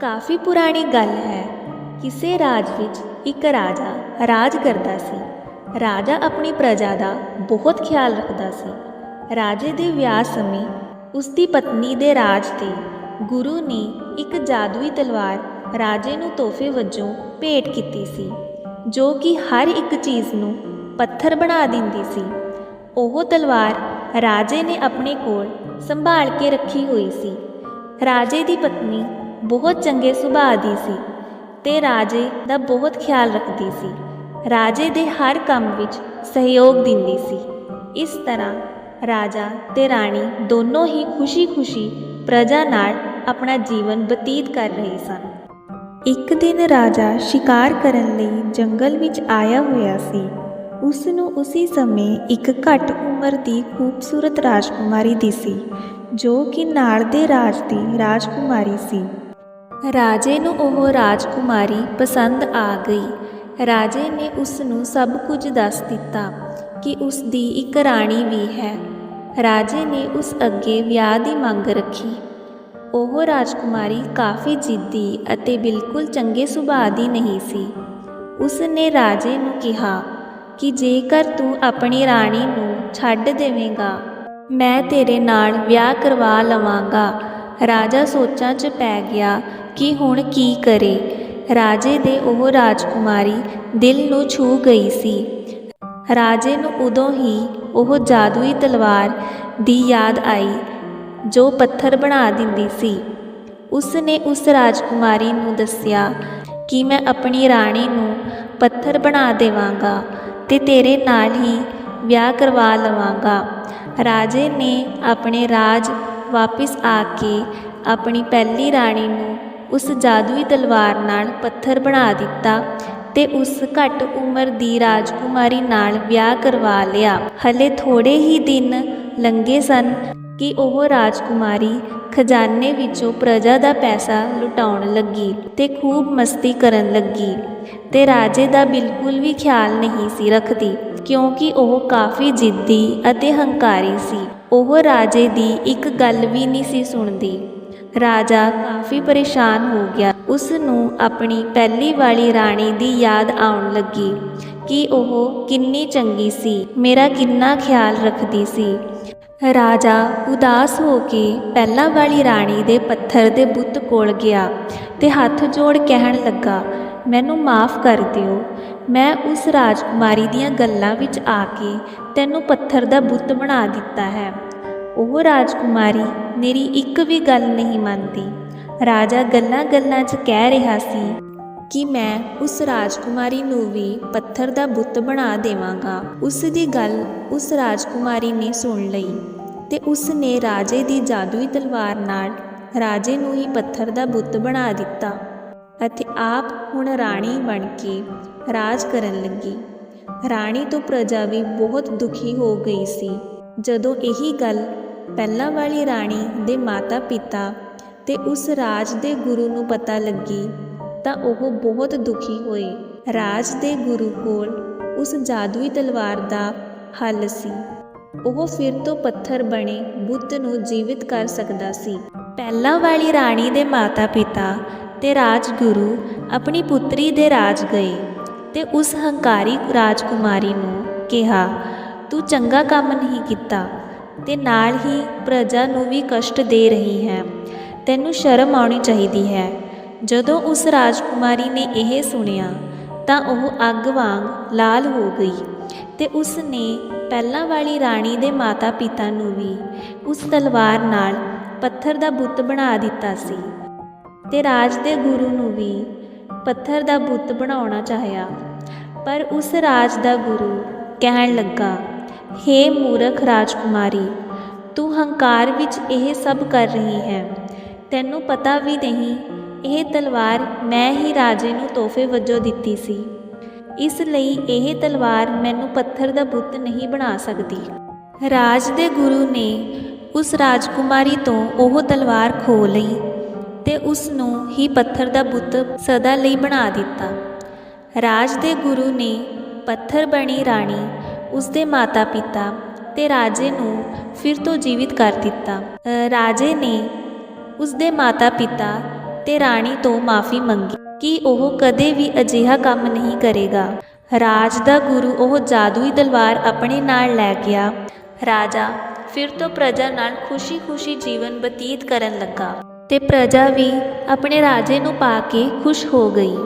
ਕਾਫੀ ਪੁਰਾਣੀ ਗੱਲ ਹੈ। ਕਿਸੇ ਰਾਜ ਵਿੱਚ ਇੱਕ ਰਾਜਾ ਰਾਜ ਕਰਦਾ ਸੀ। ਰਾਜਾ ਆਪਣੀ ਪ੍ਰਜਾ ਦਾ ਬਹੁਤ ਖਿਆਲ ਰੱਖਦਾ ਸੀ। ਰਾਜੇ ਦੇ ਵਿਆਹ ਸਮੇਂ ਉਸ ਦੀ ਪਤਨੀ ਦੇ ਰਾਜ ਤੇ ਗੁਰੂ ਨੇ ਇੱਕ ਜਾਦੂਈ ਤਲਵਾਰ ਰਾਜੇ ਨੂੰ ਤੋਹਫੇ ਵਜੋਂ ਭੇਟ ਕੀਤੀ ਸੀ, ਜੋ ਕਿ ਹਰ ਇੱਕ ਚੀਜ਼ ਨੂੰ ਪੱਥਰ ਬਣਾ ਦਿੰਦੀ ਸੀ। ਉਹ ਤਲਵਾਰ ਰਾਜੇ ਨੇ ਆਪਣੇ ਕੋਲ ਸੰਭਾਲ ਕੇ ਰੱਖੀ ਹੋਈ ਸੀ। ਰਾਜੇ ਦੀ ਪਤਨੀ ਬਹੁਤ ਚੰਗੇ ਸੁਭਾਅ ਦੀ ਸੀ ਤੇ ਰਾਜੇ ਦਾ ਬਹੁਤ ਖਿਆਲ ਰੱਖਦੀ ਸੀ। ਰਾਜੇ ਦੇ ਹਰ ਕੰਮ ਵਿੱਚ ਸਹਿਯੋਗ ਦਿੰਦੀ ਸੀ। ਇਸ ਤਰ੍ਹਾਂ ਰਾਜਾ ਤੇ ਰਾਣੀ ਦੋਨੋਂ ਹੀ ਖੁਸ਼ੀ-ਖੁਸ਼ੀ ਪ੍ਰਜਾ ਨਾਲ ਆਪਣਾ ਜੀਵਨ ਬਤੀਤ ਕਰ ਰਹੇ ਸਨ। ਇੱਕ ਦਿਨ ਰਾਜਾ ਸ਼ਿਕਾਰ ਕਰਨ ਲਈ ਜੰਗਲ ਵਿੱਚ ਆਇਆ ਹੋਇਆ ਸੀ। ਉਸ ਨੂੰ ਉਸੇ ਸਮੇਂ ਇੱਕ ਘੱਟ ਉਮਰ ਦੀ ਖੂਬਸੂਰਤ ਰਾਜਕੁਮਾਰੀ ਦਿਸੀ, ਜੋ ਕਿ ਨਾਲ ਦੇ ਰਾਜ ਦੀ ਰਾਜਕੁਮਾਰੀ ਸੀ। ਰਾਜੇ ਨੂੰ ਉਹ ਰਾਜਕੁਮਾਰੀ ਪਸੰਦ ਆ ਗਈ। ਰਾਜੇ ਨੇ ਉਸ ਨੂੰ ਸਭ ਕੁਝ ਦੱਸ ਦਿੱਤਾ ਕਿ ਉਸ ਦੀ ਇੱਕ ਰਾਣੀ ਵੀ ਹੈ। ਰਾਜੇ ਨੇ ਉਸ ਅੱਗੇ ਵਿਆਹ ਦੀ ਮੰਗ ਰੱਖੀ। ਉਹ ਰਾਜਕੁਮਾਰੀ ਕਾਫੀ ਜਿੱਦੀ ਅਤੇ ਬਿਲਕੁਲ ਚੰਗੇ ਸੁਭਾਅ ਦੀ ਨਹੀਂ ਸੀ। ਉਸ ਨੇ ਰਾਜੇ ਨੂੰ ਕਿਹਾ ਕਿ ਜੇਕਰ ਤੂੰ ਆਪਣੀ ਰਾਣੀ ਨੂੰ ਛੱਡ ਦੇਵੇਂਗਾ, ਮੈਂ ਤੇਰੇ ਨਾਲ ਵਿਆਹ ਕਰਵਾ ਲਵਾਂਗਾ। ਰਾਜਾ ਸੋਚਾਂ 'ਚ ਪੈ ਗਿਆ ਕਿ ਹੁਣ ਕੀ ਕਰੇ। ਰਾਜੇ ਦੇ ਉਹ ਰਾਜਕੁਮਾਰੀ ਦਿਲ ਨੂੰ ਛੂ ਗਈ ਸੀ। ਰਾਜੇ ਨੂੰ ਉਦੋਂ ਹੀ ਉਹ ਜਾਦੂਈ ਤਲਵਾਰ ਦੀ ਯਾਦ ਆਈ, ਜੋ ਪੱਥਰ ਬਣਾ ਦਿੰਦੀ ਸੀ। ਉਸ ਨੇ ਉਸ ਰਾਜਕੁਮਾਰੀ ਨੂੰ ਦੱਸਿਆ ਕਿ ਮੈਂ ਆਪਣੀ ਰਾਣੀ ਨੂੰ ਪੱਥਰ ਬਣਾ ਦੇਵਾਂਗਾ ਤੇ ਤੇਰੇ ਨਾਲ ਹੀ ਵਿਆਹ ਕਰਵਾ ਲਵਾਂਗਾ। ਰਾਜੇ ਨੇ ਆਪਣੇ ਰਾਜ ਵਾਪਿਸ ਆ ਕੇ ਆਪਣੀ ਪਹਿਲੀ ਰਾਣੀ ਨੂੰ ਉਸ ਜਾਦੂਈ ਤਲਵਾਰ ਨਾਲ ਪੱਥਰ ਬਣਾ ਦਿੱਤਾ ਤੇ ਉਸ ਘੱਟ ਉਮਰ ਦੀ ਰਾਜਕੁਮਾਰੀ ਨਾਲ ਵਿਆਹ ਕਰਵਾ ਲਿਆ। ਹਲੇ ਥੋੜੇ ਹੀ ਦਿਨ ਲੰਘੇ ਸਨ ਕਿ ਉਹ ਰਾਜਕੁਮਾਰੀ ਖਜ਼ਾਨੇ ਵਿੱਚੋਂ ਪ੍ਰਜਾ ਦਾ ਪੈਸਾ ਲੁਟਾਉਣ ਲੱਗੀ ਤੇ ਖੂਬ ਮਸਤੀ ਕਰਨ ਲੱਗੀ ਤੇ ਰਾਜੇ ਦਾ ਬਿਲਕੁਲ ਵੀ ਖਿਆਲ ਨਹੀਂ ਸੀ ਰੱਖਦੀ, ਕਿਉਂਕਿ ਉਹ ਕਾਫੀ ਜਿੱਦੀ ਅਤੇ ਹੰਕਾਰੀ ਸੀ। ਉਹ ਰਾਜੇ ਦੀ ਇੱਕ ਗੱਲ ਵੀ ਨਹੀਂ ਸੀ ਸੁਣਦੀ। ਰਾਜਾ ਕਾਫੀ ਪਰੇਸ਼ਾਨ ਹੋ ਗਿਆ। ਉਸ ਨੂੰ ਆਪਣੀ ਪਹਿਲੀ ਵਾਲੀ ਰਾਣੀ ਦੀ ਯਾਦ ਆਉਣ ਲੱਗੀ ਕਿ ਉਹ ਕਿੰਨੀ ਚੰਗੀ ਸੀ, ਮੇਰਾ ਕਿੰਨਾ ਖਿਆਲ ਰੱਖਦੀ ਸੀ। ਰਾਜਾ ਉਦਾਸ ਹੋ ਕੇ ਪਹਿਲਾਂ ਵਾਲੀ ਰਾਣੀ ਦੇ ਪੱਥਰ ਦੇ ਬੁੱਤ ਕੋਲ ਗਿਆ ਤੇ ਹੱਥ ਜੋੜ ਕਹਿਣ ਲੱਗਾ ਮੈਨੂੰ ਮਾਫ ਕਰ ਦਿਓ। ਮੈਂ ਉਸ ਰਾਜਕੁਮਾਰੀ ਦੀਆਂ ਗੱਲਾਂ ਵਿੱਚ ਆ ਕੇ ਤੈਨੂੰ ਪੱਥਰ ਦਾ ਬੁੱਤ ਬਣਾ ਦਿੱਤਾ ਹੈ। ਉਹ ਰਾਜਕੁਮਾਰੀ ਮੇਰੀ ਇੱਕ ਵੀ ਗੱਲ ਨਹੀਂ ਮੰਨਦੀ। ਰਾਜਾ ਗੱਲਾਂ-ਗੱਲਾਂ 'ਚ ਕਹਿ ਰਿਹਾ ਸੀ ਕਿ ਮੈਂ ਉਸ ਰਾਜਕੁਮਾਰੀ ਨੂੰ ਵੀ ਪੱਥਰ ਦਾ ਬੁੱਤ ਬਣਾ ਦੇਵਾਂਗਾ। ਉਸ ਦੀ ਗੱਲ ਉਸ ਰਾਜਕੁਮਾਰੀ ਨੇ ਸੁਣ ਲਈ ਤੇ ਉਸ ਨੇ ਰਾਜੇ ਦੀ ਜਾਦੂਈ ਤਲਵਾਰ ਨਾਲ ਰਾਜੇ ਨੂੰ ਹੀ ਪੱਥਰ ਦਾ ਬੁੱਤ ਬਣਾ ਦਿੱਤਾ। ਅਤੇ ਆਪ ਹੁਣ ਰਾਣੀ ਬਣ ਕੇ ਰਾਜ ਕਰਨ ਲੱਗੀ। ਰਾਣੀ ਤੋਂ ਪ੍ਰਜਾ ਵੀ ਬਹੁਤ ਦੁਖੀ ਹੋ ਗਈ ਸੀ। ਜਦੋਂ ਇਹੀ ਗੱਲ ਪਹਿਲਾਂ ਵਾਲੀ ਰਾਣੀ ਦੇ ਮਾਤਾ-ਪਿਤਾ ਤੇ ਉਸ ਰਾਜ ਦੇ ਗੁਰੂ ਨੂੰ ਪਤਾ ਲੱਗੀ, ਤਾਂ ਉਹ ਬਹੁਤ ਦੁਖੀ ਹੋਏ। ਰਾਜ ਦੇ ਗੁਰੂ ਕੋਲ ਉਸ ਜਾਦੂਈ ਤਲਵਾਰ ਦਾ ਹੱਲ ਸੀ। ਉਹ ਫਿਰ ਤੋਂ ਪੱਥਰ ਬਣੇ ਬੁੱਤ ਨੂੰ ਜੀਵਿਤ ਕਰ ਸਕਦਾ ਸੀ। ਪਹਿਲਾਂ ਵਾਲੀ ਰਾਣੀ ਦੇ ਮਾਤਾ-ਪਿਤਾ ਤੇ ਰਾਜਗੁਰੂ ਆਪਣੀ ਪੁੱਤਰੀ ਦੇ ਰਾਜ ਗਏ ਤੇ ਉਸ ਹੰਕਾਰੀ ਰਾਜਕੁਮਾਰੀ ਨੂੰ ਕਿਹਾ, ਤੂੰ ਚੰਗਾ ਕੰਮ ਨਹੀਂ ਕੀਤਾ ਤੇ ਨਾਲ ਹੀ ਪ੍ਰਜਾ ਨੂੰ ਵੀ ਕਸ਼ਟ ਦੇ ਰਹੀ ਹੈ। ਤੈਨੂੰ ਸ਼ਰਮ ਆਉਣੀ ਚਾਹੀਦੀ ਹੈ। ਜਦੋਂ ਉਸ ਰਾਜਕੁਮਾਰੀ ਨੇ ਇਹ ਸੁਣਿਆ ਤਾਂ ਉਹ ਅੱਗ ਵਾਂਗ ਲਾਲ ਹੋ ਗਈ ਤੇ ਉਸ ਨੇ ਪਹਿਲਾਂ ਵਾਲੀ ਰਾਣੀ ਦੇ ਮਾਤਾ-ਪਿਤਾ ਨੂੰ ਵੀ ਉਸ ਤਲਵਾਰ ਨਾਲ ਪੱਥਰ ਦਾ ਬੁੱਤ ਬਣਾ ਦਿੱਤਾ ਸੀ। ਤੇ ਰਾਜ ਦੇ ਗੁਰੂ ਨੂੰ ਵੀ ਪੱਥਰ ਦਾ ਬੁੱਤ ਬਣਾਉਣਾ ਚਾਹਿਆ। ਪਰ ਉਸ ਰਾਜ ਦਾ ਗੁਰੂ ਕਹਿਣ ਲੱਗਾ, ਹੇ ਮੂਰਖ ਰਾਜਕੁਮਾਰੀ, ਤੂੰ ਹੰਕਾਰ ਵਿੱਚ ਇਹ ਸਭ ਕਰ ਰਹੀ ਹੈ। ਤੈਨੂੰ ਪਤਾ ਵੀ ਨਹੀਂ, ਇਹ ਤਲਵਾਰ ਮੈਂ ਹੀ ਰਾਜੇ ਨੂੰ ਤੋਹਫੇ ਵਜੋਂ ਦਿੱਤੀ ਸੀ। ਇਸ ਲਈ ਇਹ ਤਲਵਾਰ ਮੈਨੂੰ ਪੱਥਰ ਦਾ ਬੁੱਤ ਨਹੀਂ ਬਣਾ ਸਕਦੀ। ਰਾਜ ਦੇ ਗੁਰੂ ਨੇ ਉਸ ਰਾਜਕੁਮਾਰੀ ਤੋਂ ਉਹ ਤਲਵਾਰ ਖੋ ਲਈ। ਤੇ ਉਸ ਨੂੰ ਹੀ ਪੱਥਰ ਦਾ ਬੁੱਤ ਸਦਾ ਲਈ ਬਣਾ ਦਿੱਤਾ। ਰਾਜ ਦੇ ਗੁਰੂ ਨੇ ਪੱਥਰ ਬਣੀ ਰਾਣੀ ਉਸ ਦੇ ਮਾਤਾ-ਪਿਤਾ ਤੇ ਰਾਜੇ ਨੂੰ ਫਿਰ ਤੋਂ ਜੀਵਿਤ ਕਰ ਦਿੱਤਾ। ਰਾਜੇ ਨੇ ਉਸ ਦੇ ਮਾਤਾ-ਪਿਤਾ ਤੇ ਰਾਣੀ ਤੋਂ ਮਾਫੀ ਮੰਗੀ ਕਿ ਉਹ ਕਦੇ ਵੀ ਅਜਿਹਾ ਕੰਮ ਨਹੀਂ ਕਰੇਗਾ। ਰਾਜ ਦਾ ਗੁਰੂ ਉਹ ਜਾਦੂਈ ਦਲਵਾਰ ਆਪਣੇ ਨਾਲ ਲੈ ਗਿਆ। ਰਾਜਾ ਫਿਰ ਤੋਂ ਪ੍ਰਜਾ ਨਾਲ ਖੁਸ਼ੀ-ਖੁਸ਼ੀ ਜੀਵਨ ਬਤੀਤ ਕਰਨ ਲੱਗਾ। ਤੇ ਪ੍ਰਜਾ ਵੀ ਆਪਣੇ ਰਾਜੇ ਨੂੰ ਪਾ ਕੇ ਖੁਸ਼ ਹੋ ਗਈ।